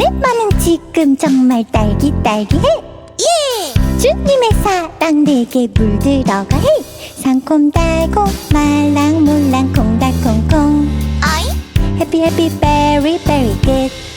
내 맘은 지금 정말 딸기 딸기해. 예! 주님의 사랑 내게 물들어가 해. 상콤 달콤 말랑 몰랑 콩달콩콩. 어이? 해피 해피 베리 베리 굿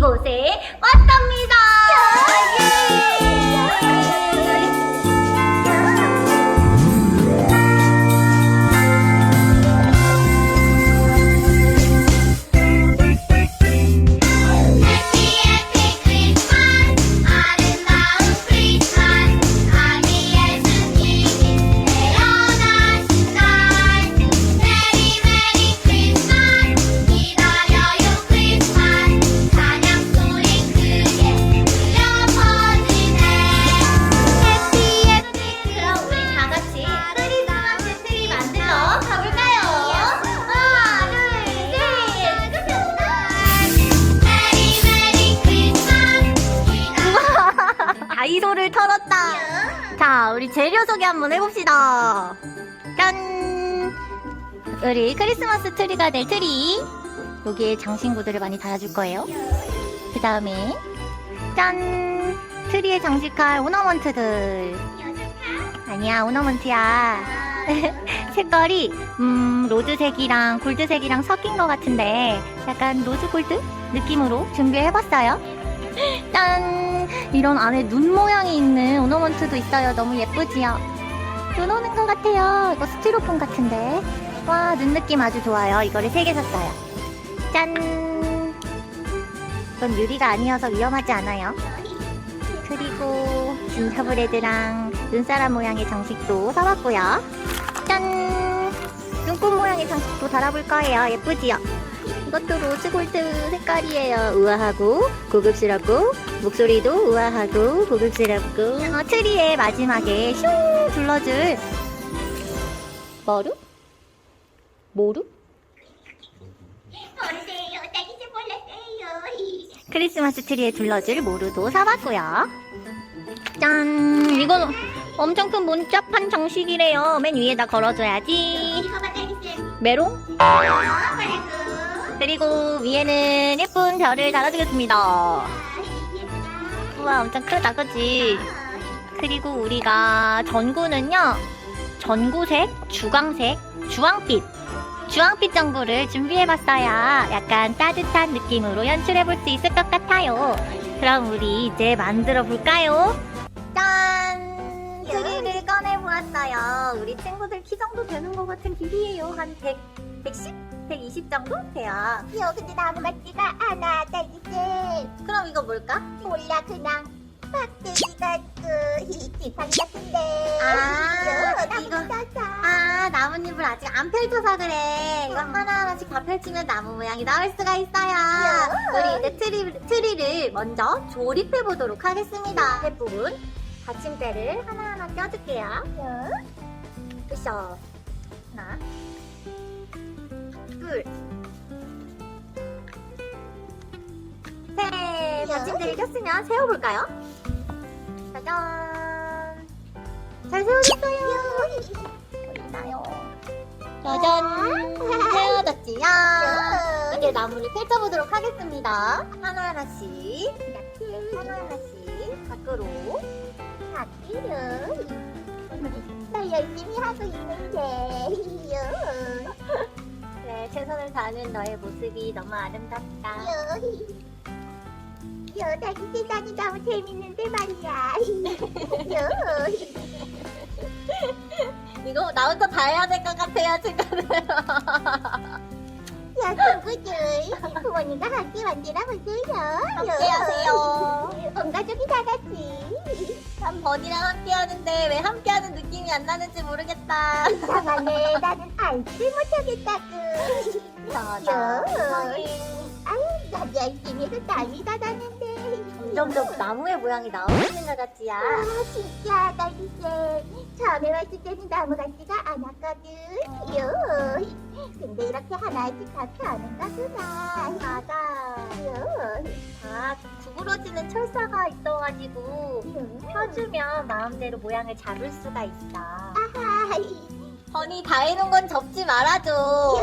하러 한번 해봅시다. 짠! 우리 크리스마스 트리가 될 트리. 여기에 장신구들을 많이 달아줄 거예요. 그 다음에, 짠! 트리에 장식할 오너먼트들. 아니야, 오너먼트야. 색깔이, 음, 로즈색이랑 골드색이랑 섞인 것 같은데, 약간 로즈 골드 느낌으로 준비해봤어요. 짠! 이런 안에 눈 모양이 있는 오너먼트도 있어요. 너무 예쁘지요? 눈 오는 것 같아요. 이거 스티로폼 같은데. 와, 눈 느낌 아주 좋아요. 이거를 세개 샀어요. 짠! 이건 유리가 아니어서 위험하지 않아요. 그리고 진저브레드랑 눈사람 모양의 장식도 사봤고요. 짠! 눈꽃 모양의 장식도 달아볼 거예요. 예쁘지요? 이것도 로즈 골드 색깔이에요. 우아하고 고급스럽고 목소리도 우아하고 고급스럽고 어, 트리의 마지막에 슝 둘러줄 머루? 모루? 모르세요. 딱이지 몰랐어요. 크리스마스 트리에 둘러줄 모루도 사봤고요. 짠! 이건 엄청 큰 문짝판 장식이래요. 맨 위에다 걸어줘야지. 이거. 메롱? 그리고 그리고 위에는 예쁜 별을 달아주겠습니다. 우와, 엄청 크다, 그치? 그리고 우리가 전구는요, 전구색, 주광색, 주황빛, 주황빛 전구를 준비해봤어요. 약간 따뜻한 느낌으로 연출해볼 수 있을 것 같아요. 그럼 우리 이제 만들어 볼까요? 짠! 트리를 꺼내보았어요. 우리 친구들 키 정도 되는 것 같은 길이에요. 한 100, 110? 120 정도 돼요. 여 근데 나무 같지가 않아, 딸기씨. 그럼 이거 뭘까? 몰라, 그냥 빡대기 같고 지팡이 같은데. 아, 이거. 아, 나뭇잎을 아직 안 펼쳐서 그래. 이거 음. 하나하나씩 다 펼치면 나무 모양이 나올 수가 있어요. 우리 이제 트리, 트리를 먼저 조립해 보도록 하겠습니다. 대부분 받침대를 하나하나 껴줄게요. 으쌰. 하나, 둘, 셋. 받침대를 꼈으면 세워볼까요? 짜잔. 잘 세워졌어요. 있나요? 짜잔. 세워졌지요. 이제 나무를 펼쳐보도록 하겠습니다. 하나 하나씩. 이렇게 하나 하나씩 밖으로. 박기를. 나 열심히 하고 있는데. 최선을 다하는 너의 모습이 너무 아름답다. 여, 여, 다시 세상이 너무 재밌는데 말이야. 여, 이거 나 혼자 다 해야 될 것 같아요, 친구들. 야, 친구들. 부모님과 함께 만들어 보세요. 함께 하세요. 온 가족이 다 같이. 참 버니랑 함께 하는데 왜 함께 하는 느낌이 안 나는지 모르겠다. 이상하네. 나는 알지를 못하겠다 구. 맞아. 아유, 난 열심히 해서 다 나는데. 점점 나무의 모양이 나오는 것 같지야. 아, 진짜, 딸기쌤. 처음에 왔을 때는 나무 같지가 않았거든. 요. 근데 이렇게 하나씩 다 펴는 거구나. 맞아. 요. 아, 구부러지는 철사가 있어가지고 요. 펴주면 마음대로 모양을 잡을 수가 있어. 아하. 버니 다 해놓은 건 접지 말아줘.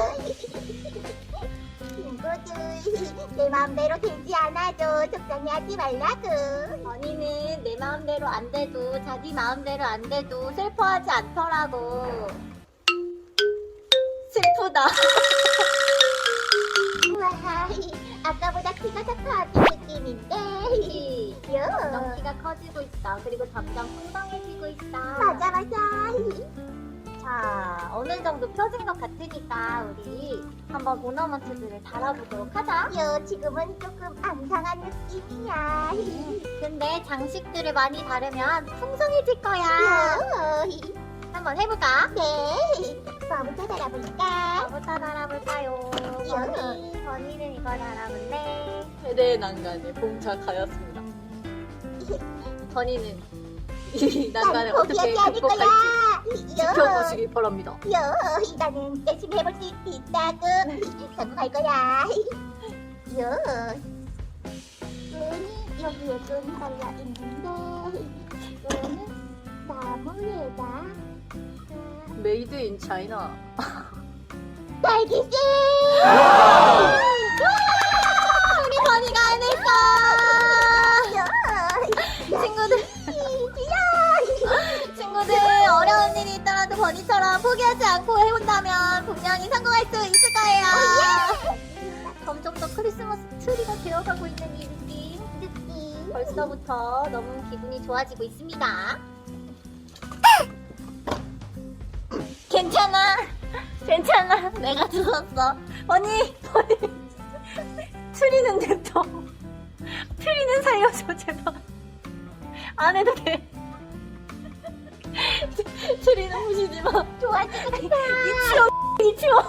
친구들, 내 마음대로 되지 않아도 속상해하지 말라고. 버니는 내 마음대로 안 돼도 자기 마음대로 안 돼도 슬퍼하지 않더라고. 슬프다. 우와, 아까보다 키가 더 커진 느낌인데. 점점 요. 키가 커지고 있어. 그리고 점점 풍성해지고 있어. 맞아, 맞아. 자, 어느 정도 펴진 것 같으니까 우리 한번 오너먼트들을 달아보도록 하자. 요, 지금은 조금 앙상한 느낌이야. 근데 장식들을 많이 다르면 풍성해질 거야. 요. 한번 해볼까? 네. 뭐부터 달아볼까? 뭐부터 달아볼까요? 버니, 요. 버니는 이거 달아볼래? 최대의 난간에 봉착하였습니다. 버니는 이 난간을 난 어떻게 극복할지. 지켜보시기 바랍니다. 요, 나는 열심히 해볼 수 있다고. 성공할 거야. 요. 끈이 여기에 끈 달려 있는데, 끈은 나무에다. 메이드 인 차이나. 딸기씨! 어려운 일이 있더라도 버니처럼 포기하지 않고 해본다면 분명히 성공할 수 있을 거예요. 점점 더 크리스마스 트리가 되어가고 있는 이 느낌. 느낌. 벌써부터 너무 기분이 좋아지고 있습니다. 괜찮아. 괜찮아. 내가 죽었어. 언니, 언니. 트리는 냅둬. 트리는 살려줘, 제발. 안 해도 돼. 트리는 부시지 마. 좋아지겠다. 이치워, 이치워.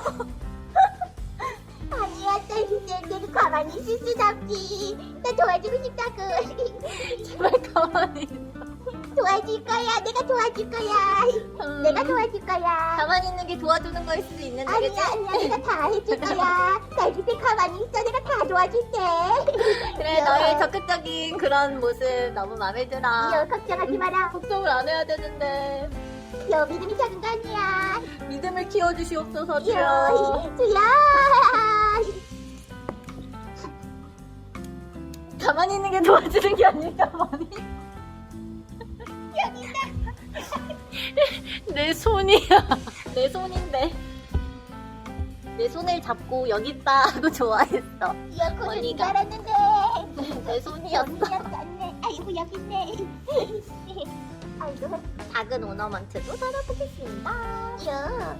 아니야, 가만히 있을 순 없지. 나 도와주고 싶다고. 제발 가만히. 도와줄 거야. 내가 도와줄 거야. 음, 내가 도와줄 거야. 가만히 있는 게 도와주는 거일 수도 있는데 아니야, 그치? 아니야. 내가 다 해줄 거야. 딸기새 가만히 있어. 내가 다 도와줄게. 그래 너의 적극적인 그런 모습 너무 마음에 들어 여 걱정하지 마라. 걱정을 안 해야 되는데 여 믿음이 작은 거 아니야. 믿음을 키워주시옵소서 주여. 여, 주야. 가만히 있는 게 도와주는 게 아니라 가만히. 내 손이야. 내 손인데. 내 손을 잡고 여기 있다 하고 좋아했어 언니가. 알았는데. 내 손이었어 언니였었네. 아이고 여기 있네. 아이고. 작은 오너먼트도 달아보겠습니다 야,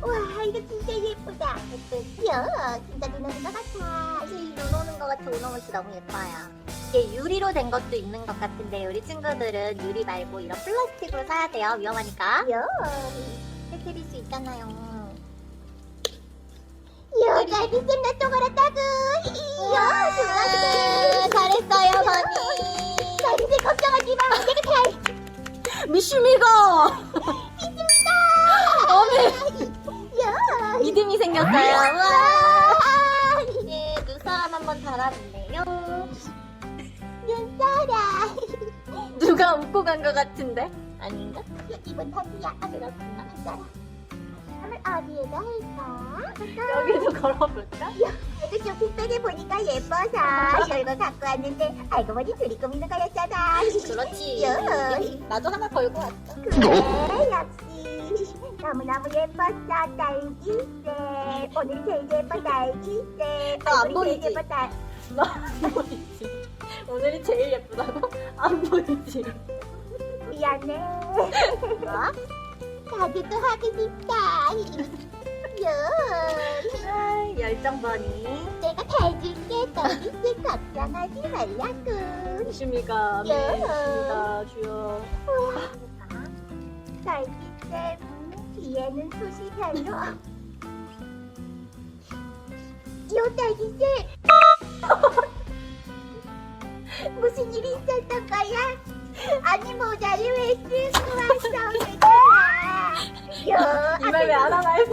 와 이거 진짜 예쁘다. 예쁘지? 야, 진짜 눈 오는 것 같아. 사실 눈 오는 것 같은 오너먼트 너무 예뻐요 이게 유리로 된 것도 있는 것 같은데 우리 친구들은 유리 말고 이런 플라스틱으로 사야 돼요 위험하니까 야, 깨뜨릴 수 있잖아요 쌤나 또 걸었다고. 야, 좋아. 잘했어요 버니 딸기 쌤 걱정하지 마. 내가 다 해. 미슈미가 야, 믿음이 생겼어요 아, 우와 이제 눈사람 한번 달아볼래요 눈사라. 누가 웃고 간 것 같은데? 아닌가? 이번 타기야. 아, 그렇구나. 눈사라. 그러면 어디에다 할까? 여기도 걸어볼까? 좀 빅백에 보니까 예뻐서 이거 갖고 왔는데 알고 보니 둘이 꾸미는 거였잖아. 그렇지 야. 나도 하나 걸고 왔어 그래 역시 너무너무 예뻤어 딸기쌤 오늘 제일 예뻐 딸기쌤 아, 안 오늘 보이지? 제일 예뻐 딸 안 보이지? 오늘이 제일 예쁘다고? 안 보이지? 미안해 뭐? 또 하고 싶다 요 아, 열정 버니. 내가 다 해줄게 딸기쌤 걱정하지 말라고 미슈미가 야. 미슈미가 주여. 딸기쌤 뒤에는 숱이 별로 요 딸기쌤 무슨 일이 있었던 거야? 아니 모자를 왜 쓰고 왔어 얘들아 요이말 왜 안 하나 했어?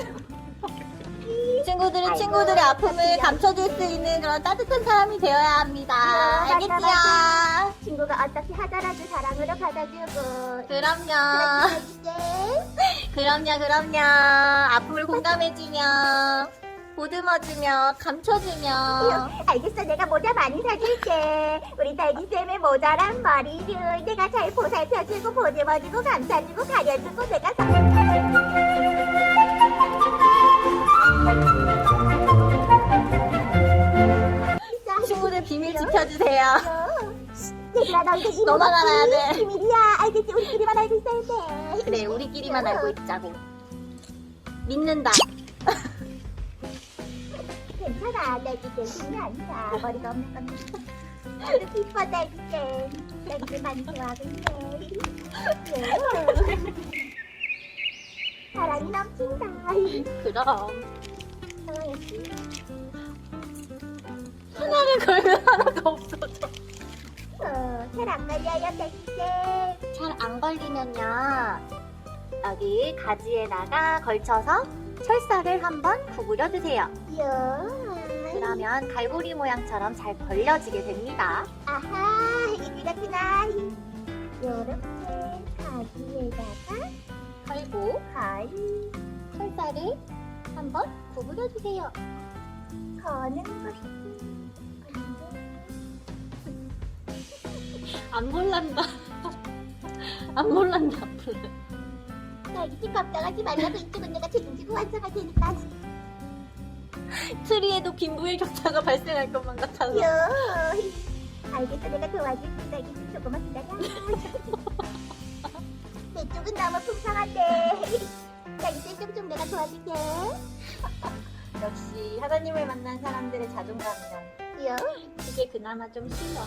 친구들은 아이고, 친구들의 아픔을 어떡해요. 감춰줄 수 있는 그런 따뜻한 사람이 되어야 합니다. 네, 맞아, 알겠지요? 친구가 어떻게 하더라도 사랑으로 받아주고 그럼요. 그럼요, 그럼요. 아픔을 공감해주며, 보듬어주며, 감춰주며. 알겠어 내가 모자 많이 사줄게 우리 딸기쌤의 모자란 머리를 내가 잘 보살펴주고 보듬어주고 감싸주고 가려주고 내가 사- 친구들 비밀 지켜주세요. 얘들아 너 이제 이모 알아야 돼. 비밀이야 알겠지 우리끼리만 알고 있어야 돼 그래, 우리끼리만 알고 있자고. 믿는다. 괜찮아 딸기쌤 비밀 아니야 머리가 없는 건데 나도 기뻐 딸기쌤 딸기쌤 많이 좋아하고 있네 예. 사랑이 넘친다 그럼. 사랑했지 하나를 걸면 하나가 없어져. 어, 잘안 걸려요 딸기쌤 잘안 걸리면요. 여기 가지에다가 걸쳐서 철사를 한번 구부려 주세요. 요 그러면 갈고리 모양처럼 잘 걸려지게 됩니다. 아하 이렇구나 요렇게 가지에다가 그리고 걸 철사를 한번 구부려 주세요. 거는 것도 안 몰란다. 안 몰란다, 앞으로. 딸기씨 걱정하지 말라고 이쪽은 내가 책임지고 완성할 테니까 트리에도 빈부의 격차가 발생할 것만 같아서. 요 알겠어. 내가 도와줄게. 딸기씨 조금만 기다려. 내 쪽은 너무 풍성한데. 딸기씨 쪽좀 내가 도와줄게. 역시 하나님을 만난 사람들의 자존감이란 요 이게 그나마 좀 쉬워.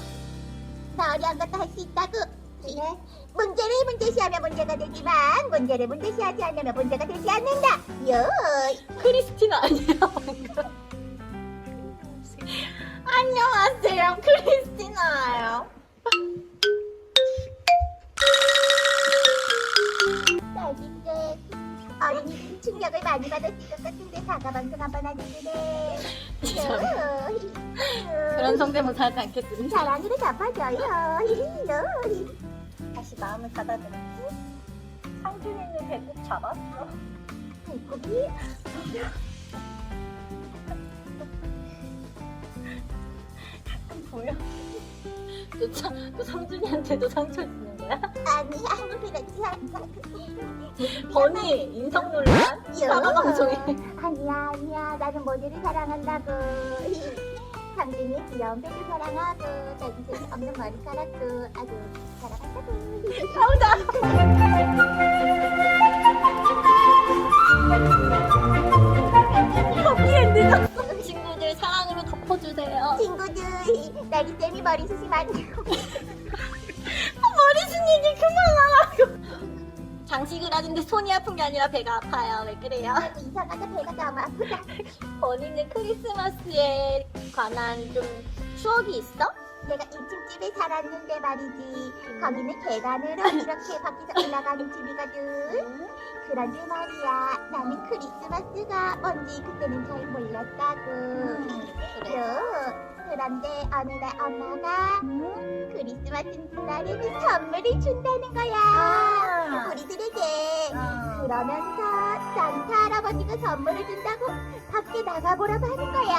나 어려운 것도 할수 있다고 그래 문제를 문제시하면 문제가 되지만 문제를 문제시하지 않으면 문제가 되지 않는다. 요 크리스티나 아니야, 방금. 안녕하세요, 크리스티나예요. 어린이들이 충격을 많이 받았을 것 같은데 사과 방송 한번 하는데 그런 성대모사 하지 않겠습니다. 사랑으로 덮어줘요. 다시 마음을 가다듬고 상준이는 배꼽 잡았어. 배꼽이 보여? 또, 차, 또 상준이한테도 상처 주는 거야? 아니 그렇지 않아 버니 인성 논란? 사과 방송에 아니야 아니야 나는 모두를 사랑한다고 상준이 귀여운 배도 사랑하고 자기색 없는 머리카락도 아주 사랑한다고. 해피엔드 친구들 사랑으로 덮어주세요. 친구들 나리 쌤이 머리 숱이 많고 머리 숱 얘기 그만하라고. 장식을 하는데 손이 아픈 게 아니라 배가 아파요. 왜 그래요? 이상하다 배가 너무 아프다 버니는 크리스마스에 관한 좀 추억이 있어? 내가 2층 집에 살았는데 말이지 거기는 계단으로 이렇게 밖에서 올라가는 집이거든 그런데 말이야 나는 크리스마스가 뭔지 그때는 잘 몰랐다고 요. 그런데 어느 날 엄마가 크리스마스 날에는 선물을 준다는 거야. 우리들에게. 그러면서 산타 할아버지가 선물을 준다고 밖에 나가보라고 하는 거야.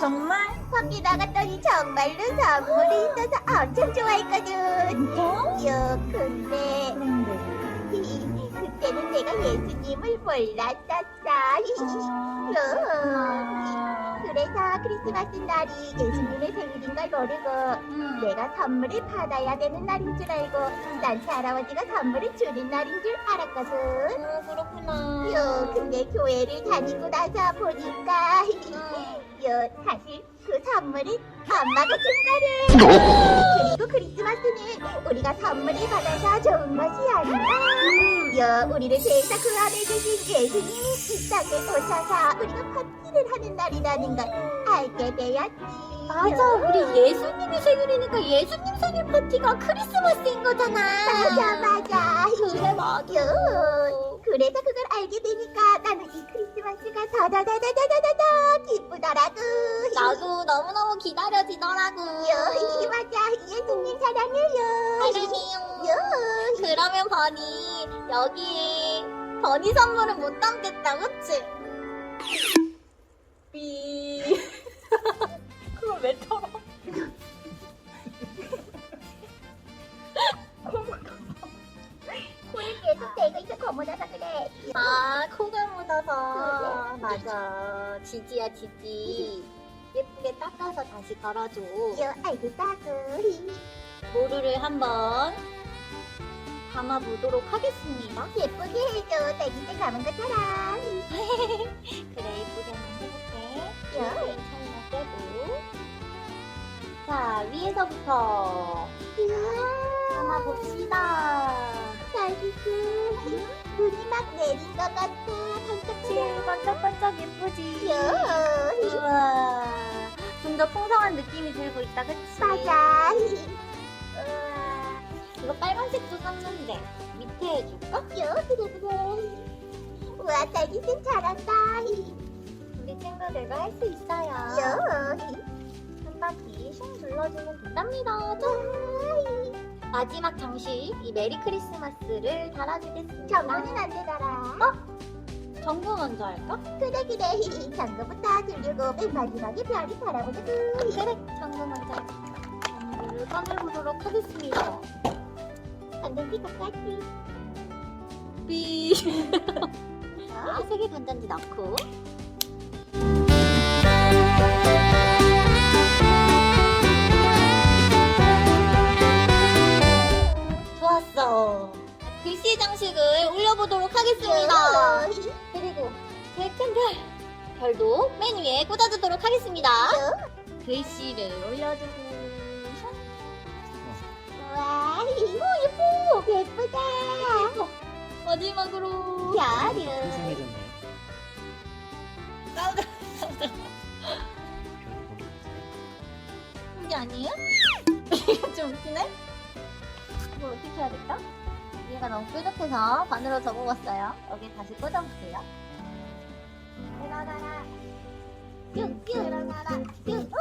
정말? 밖에 나갔더니 정말로 선물이 있어서 엄청 좋아했거든. 요 근데 그때는 내가 예수님을 몰랐었어. 요. 그래서 크리스마스 날이 예수님의 생일인 걸 모르고 내가 선물을 받아야 되는 날인 줄 알고 산타 할아버지가 선물을 주는 날인 줄 알았거든. 어, 그렇구나. 요 근데 교회를 다니고 나서 보니까 요 사실 그 선물이 엄마가 준 거래 그리고 크리스마스는 우리가 선물을 받아서 좋은 것이 아니라 요 우리를 대해서 구원해 주신 예수님이 이 땅에 오셔서 우리가 파티를 하는 날이라는 걸 알게 되었지. 맞아, 우리 예수님이 생일이니까 예수님 생일 파티가 크리스마스인 거잖아. 맞아 맞아. 그래, 맞아. 요. 그래서 그걸 알게 되니까 나는 이 크리스마스가 더더더더더더더 기쁘더라고 나도 너무너무 기다려지더라고. 요 맞아 예수님 사랑해요 사랑해요. 요 그러면 버니, 여기 버니 선물은 못 담겠다, 그치? 삐. 그걸 왜 털어? 거문어서 그래 아, 코가 묻어서. 맞아. 지지야, 지지. 예쁘게 닦아서 다시 걸어줘. 요 알겠다고 모루를 한번 감아보도록 하겠습니다. 예쁘게 해줘 딸기들 감은 것처럼 그래, 예쁘게 한번 해볼게. 요 차이나 빼고. 자, 위에서부터 이야 감아봅시다. 딸기들 눈이 막 내린 것 같아 반짝반짝 반짝반짝 예쁘지? 요 우와. 좀 더 풍성한 느낌이 들고 있다, 그치? 맞아 우와. 이거 빨간색도 샀는데 밑에 해줄까? 요 그래 그래 우와 딸기들 잘한다 우리 친구들도 할수 있어요. 요 한 바퀴 슝 둘러주면 된답니다. 짠! 마지막 장식, 이 메리 크리스마스를 달아주겠습니다. 정문은 안 되더라 정보 먼저 할까? 그래 그래 정보부터 들리고 맨 마지막에 별이 바라보는 그 그래, 정보 먼저 할까? 정보를 꺼내보도록 하겠습니다. 건전지 똑같이 삐. 자, 색의 건전지 넣고. 하겠습니다. 그리고 새큰 별, 별도 맨 위에 꽂아주도록 하겠습니다. 글씨를 올려주고. 우와 오 예뻐 예쁘다 마지막으로. 별은 이상해졌네. 싸우자. 게 아니에요? 이거 좀 웃기네? 이걸 어떻게 해야 될까? 위에가 너무 뾰족해서 반으로 접어봤어요. 여기 다시 꽂아볼게요. 들어가라. 뿅뿅! 들어가라. 뿅뿅!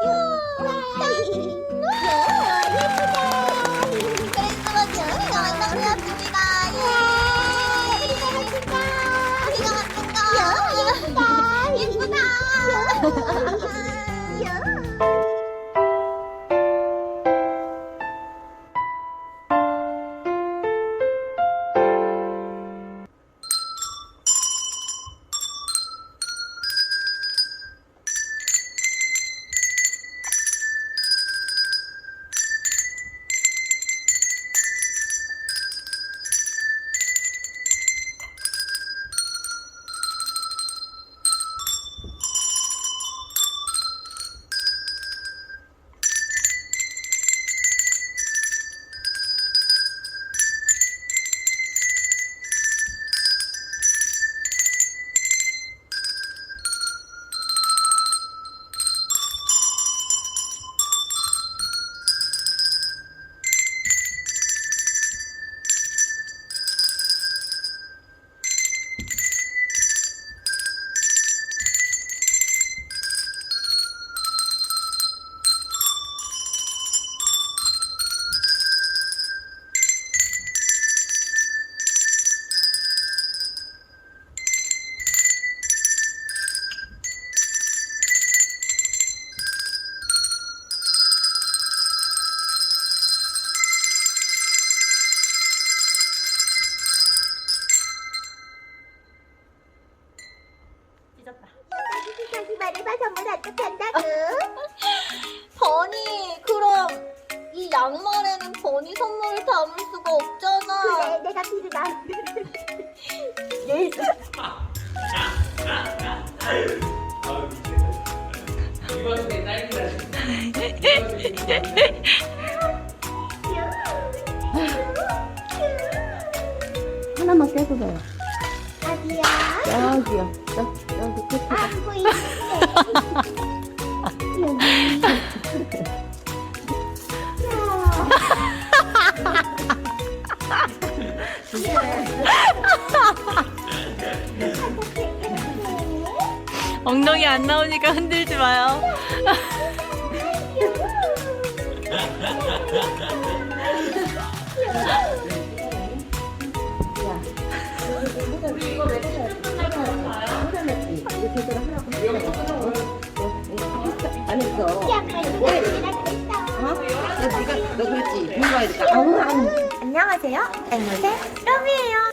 여기 끝에. 안 보이는데. 엉덩이 안 나오니까 흔들지 마요. 안 했어. 약간 누가 그랬어. 어? 너 네가 너 그랬지. 누가 이렇게 아우 아우. 안녕하세요. 앵무새 러비예요.